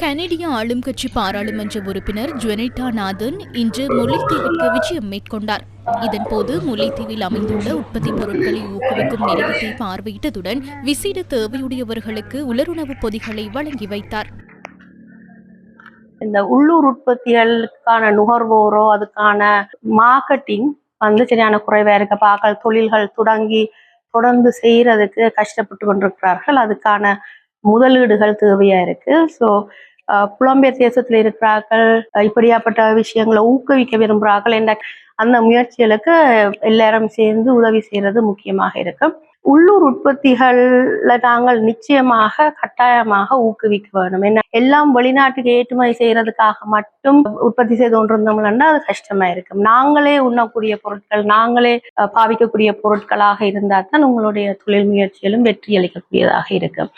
கனடிய ஆளும் கட்சி பாராளுமன்ற உறுப்பினர் ஜுவனிட்டா நாதன் இன்று முல்லைத்தீவிற்கு விஜயம் மேற்கொண்டார். இதன்போது முல்லைத்தீவில் அமைந்துள்ள உற்பத்தி பொருட்களை ஊக்குவிக்கும் நிலையத்தை பார்வையிட்டதுடன் விசேட தேவையுடையவர்களுக்கு உலருணவுப் பொதிகளை வழங்கி வைத்தார். இந்த உள்ளூர் உற்பத்திகளுக்கான நுகர்வோரோ அதுக்கான மார்க்கெட்டிங் வந்து சரியான குறைவா இருக்க. பாக்கள் தொழில்கள் தொடங்கி தொடர்ந்து செய்யறதுக்கு கஷ்டப்பட்டு கொண்டிருக்கிறார்கள். அதுக்கான முதலீடுகள் தேவையா இருக்கு. ஸோ புலம்பெயர் தேசத்தில் இருக்கிறார்கள் இப்படியாப்பட்ட விஷயங்களை ஊக்குவிக்க விரும்புகிறார்கள் என்ற அந்த முயற்சிகளுக்கு எல்லாரும் சேர்ந்து உதவி செய்யறது முக்கியமாக இருக்கும் உள்ளூர் உற்பத்திகள்ல நாங்கள் நிச்சயமாக கட்டாயமாக ஊக்குவிக்க வேணும். என்ன எல்லாம் வெளிநாட்டுக்கு ஏற்றுமதி செய்யறதுக்காக மட்டும் உற்பத்தி செய்து கொண்டிருந்தோம்னா அது கஷ்டமா இருக்கும் நாங்களே உண்ணக்கூடிய பொருட்கள் நாங்களே அஹ், பாவிக்கக்கூடிய பொருட்களாக இருந்தால் தான் உங்களுடைய தொழில் முயற்சிகளும் வெற்றி அளிக்கக்கூடியதாக இருக்கும்